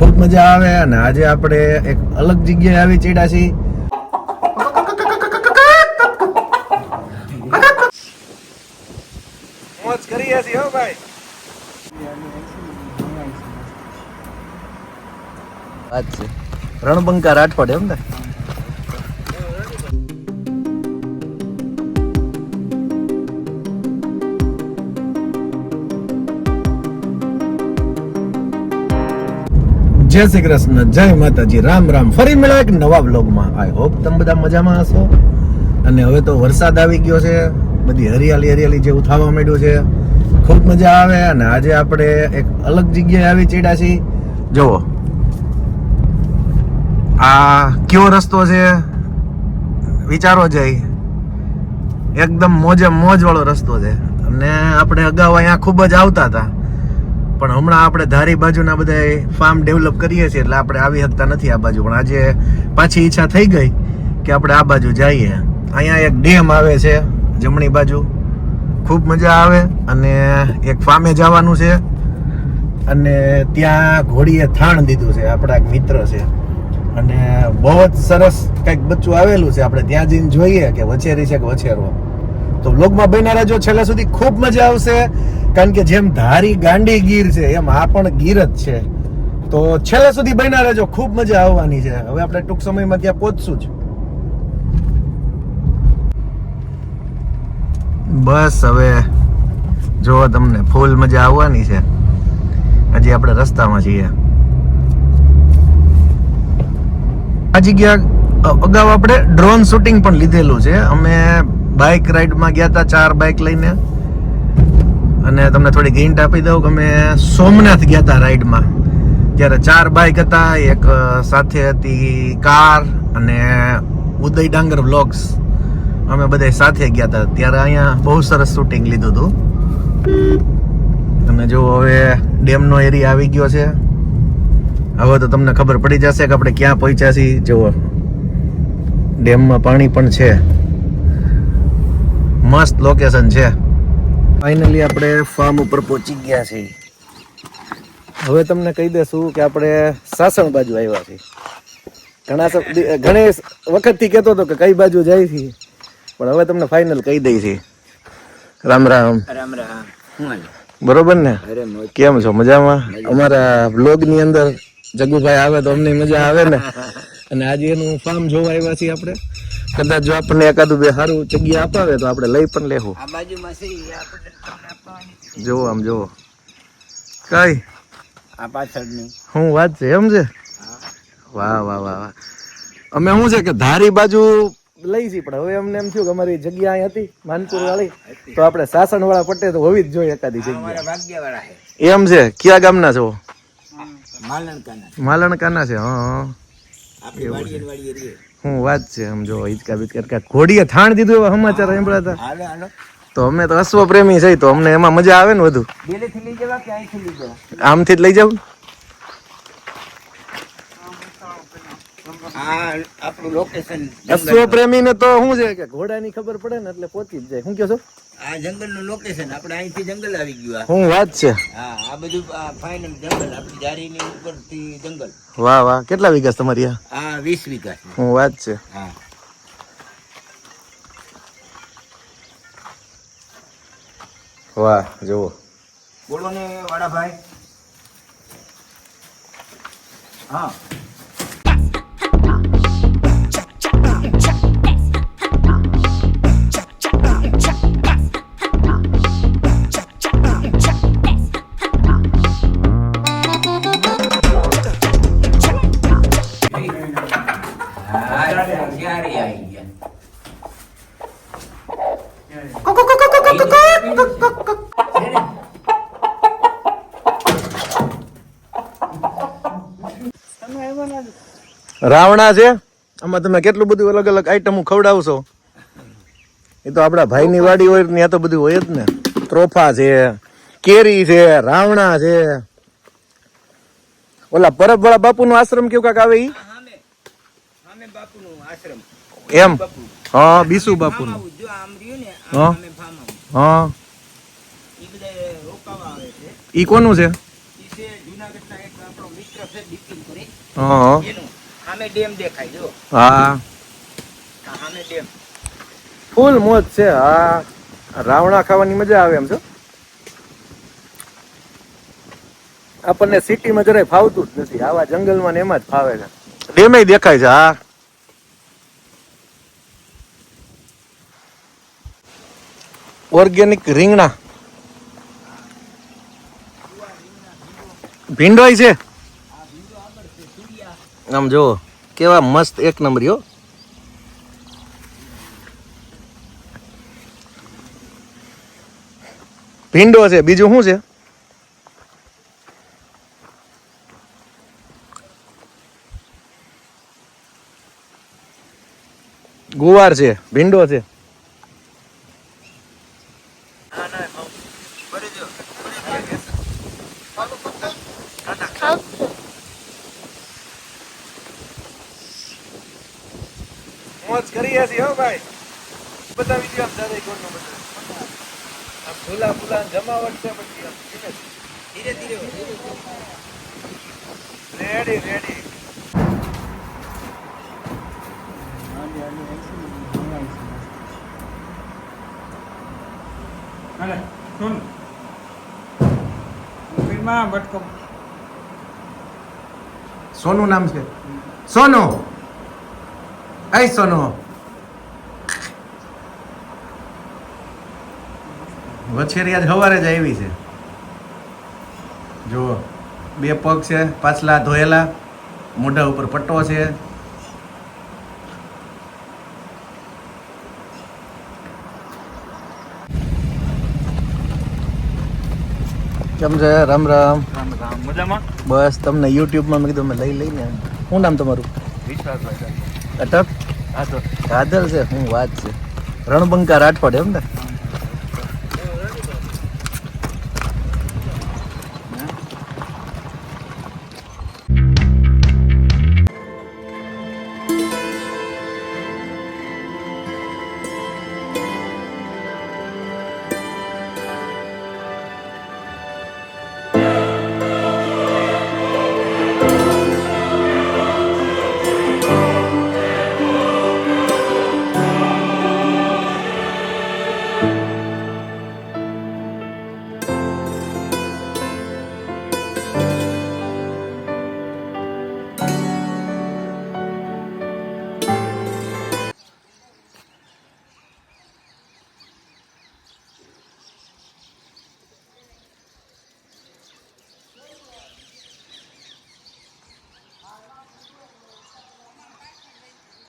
ખૂબ મજા આવે અને આજે આપણે એક અલગ જગ્યાએ આવી ચડ્યા છીએ. મોજ છે. રણબંકા રાઠોડ એમ ને? જય શ્રી કૃષ્ણ, જય માતાજી, રામ રામ. ફરી મળ્યા એક નવા બ્લોગમાં આઈ હોપ તમે બધા મજામાં હશો. અને હવે તો વરસાદ આવી ગયો છે. બધી હરિયાળી હરિયાળી જેવું થવા માંડ્યું છે. ખૂબ મજા આવે અને આજે આપણે એક અલગ જગ્યાએ આવી ચડ્યા છીએ. જુઓ. આ કયો રસ્તો છે? વિચારો જઈ એકદમ મોજે મોજ વાળો રસ્તો છે. અને આપણે અગાઉ અહીંયા ખૂબ જ આવતા હતા. પણ હમણાં આપણે ધારી બાજુના બધા ફાર્મ ડેવલપ કરીએ છીએ એટલે આપણે આવી શકતા નથી આ બાજુ. પણ આજે પાછી ઈચ્છા થઈ ગઈ કે આપણે આ બાજુ જઈએ. અહીંયા એક ડેમ આવે છે, જમણી બાજુ. ખૂબ મજા આવે અને એક ફાર્મે જવાનું છે. અને ત્યાં ઘોડીએ થાણ દીધું છે, આપણા એક મિત્ર છે. અને બહુ જ સરસ કંઈક બચ્ચું આવેલું છે, આપણે ત્યાં જઈને જોઈએ કે વછેરી છે કે વછેરો તો બ્લોગમાં બન્યા રહેજો, છેલ્લા સુધી ખૂબ મજા આવશે. કારણ કે જેમ ધારી ગાંડી ગીર છે, એમ આ પણ ગીર જ છે. તો છેલ્લા સુધી બન્યા રહેજો, ખૂબ મજા આવવાની છે. હવે આપણે ટૂંક સમયમાં ત્યાં પહોંચશું જ. બસ હવે જો તમને, ફૂલ મજા આવવાની છે. હજી આપણે રસ્તામાં છીએ. આ જગ્યા અગાઉ આપણે ડ્રોન શૂટિંગ પણ લીધેલું છે. અમે બાઇક રાઈડમાં ગયા હતા, ચાર બાઇક લઈને. અને તમને થોડી હિન્ટ આપી દઉં કે અમે સોમનાથ ગયા હતા રાઈડમાં. ત્યારે ચાર બાઇક હતા, એક સાથે હતી કાર અને ઉદય ડાંગર વ્લોગ્સ. અમે બધા સાથે ગયા હતા ત્યારે અહીંયા બહુ સરસ શૂટિંગ લીધું હતું તમે જો હવે ડેમનો એરિયા આવી ગયો છે. હવે તો તમને ખબર પડી જશે કે આપણે ક્યાં પહોંચ્યા છીએ. જુઓ. ડેમમાં પાણી પણ છે. મસ્ત લોકેશન છે. ફાઇનલી આપણે ફાર્મ ઉપર પહોંચી ગયા છીએ. હવે તમને કહી દેશું કે આપણે સાસણ બાજુ આવ્યા છીએ. ઘણા ઘણે ઘણી વખતથી કહેતો હતો કે કઈ બાજુ જાય છે. પણ હવે તમને ફાઇનલ કહી દઈ છે. રામ રામ. રામ રામ. બરોબર ને? કેમ છો? મજામાં? અમારા બ્લોગની અંદર જગુભાઈ આવે તો અમને મજા આવે ને? અને આજે એનું ફાર્મ જોવા આવ્યા છીએ આપણે. કદાચ જો આપણને એકાદું બે સારું જગ્યા અપાવે તો આપણે લઈ પણ લેવું. જોવો આમ જોવો કઈ? આ પાછળની. શું વાત છે એમ છે? વાહ વાહ વાહ વાહ. અમે શું છે કે ધારી બાજુ લઈ છી પણ હવે અમને એમ થયું કે અમારી જગ્યા અહીં હતી માનપુર વાળી તો આપણે સાસણ વાળા પટ્ટે તો હોવી જ જોઈએ એકાદી જગ્યા. એમ છે? કયા ગામના છો? માલણકાના માલણકાના છે હા હા. શું વાત છે સમજો હિચકા બિચકા કે ઘોડીએ થાણ દીધું એવા સમાચાર હાલો તો અમે તો અશ્વ પ્રેમી છે તો અમને એમાં મજા આવે ને વધુ જવા આમથી જ લઈ જાવ અશ્વ પ્રેમી ને તો શું છે કે ઘોડાની ખબર પડે ને એટલે પહોંચી જ જાય. શું કહો છો? આ જંગલનું લોકેશન આપણે અહીંથી જંગલ આવી ગયું હું વાત છે. હા આ બધું આ ફાઇનલ જંગલ આપણી જારીની ઉપરથી જંગલ. વાહ વાહ. કેટલા વીઘા તમારી આ? આ વીસ વીઘા હું વાત છે. હા. વાહ જુઓ. બોલો ને વાડા ભાઈ હા. રાવણા છે? આમાં તમે કેટલું બધું અલગ અલગ આઈટમો ખવડાવશો? એ તો આપણા ભાઈની વાડી હોય, ત્યાં તો બધું હોય જ ને. ત્રોફા છે, કેરી છે, રાવણા છે. ઓલા પરબ વાળા બાપુ નો આશ્રમ કેવું કાક આવે ઈ? બાપુનું એમ? હા, બીસુ બાપુ હા. હા. ઈ કોનું છે? હા એનું સામે ડેમ દેખાય જો હા. સામે ડેમ. ફૂલ મોજ છે હા રાવણા ખાવાની મજા આવે એમ છો આપણને સિટીમાં જરાય ફાવતું જ નથી આવા જંગલમાં ને એમાં જ ફાવે છે. ડેમે દેખાય છે હા. ઓર્ગેનિક રીંગણા. ભીંડોય છે. આમ જો કેવા મસ્ત એક નંબર હો ભીંડો છે, બીજું શું છે? ગુવાર છે, ભીંડો છે. મોજ કરીએ છીએ હો ભાઈ. બતાવી દો આમ દાદા કોણ બધા આ ફૂલા ફૂલા જમાવટ છે પછી આમ ધીરે ધીરે રેડી રેડી હાલે સુન ફિલ્મમાં બટકો. સોનું નામ છે. સોનો. આઈ સોનો વછેરી આજ સવારે જ આવી છે જુઓ બે પગ છે પાછલા ધોયેલા મોઢા ઉપર પટ્ટો છે કેમ છે રામ રામ રામ રામ મજામાં બસ તમને યુટ્યુબમાં મેં કીધું મેં લઈ લઈને શું નામ તમારું વિશ્વાસભાઈ અટક? કાદલ છે હું વાત છે. રણબંકા રાઠોડ એમ ને?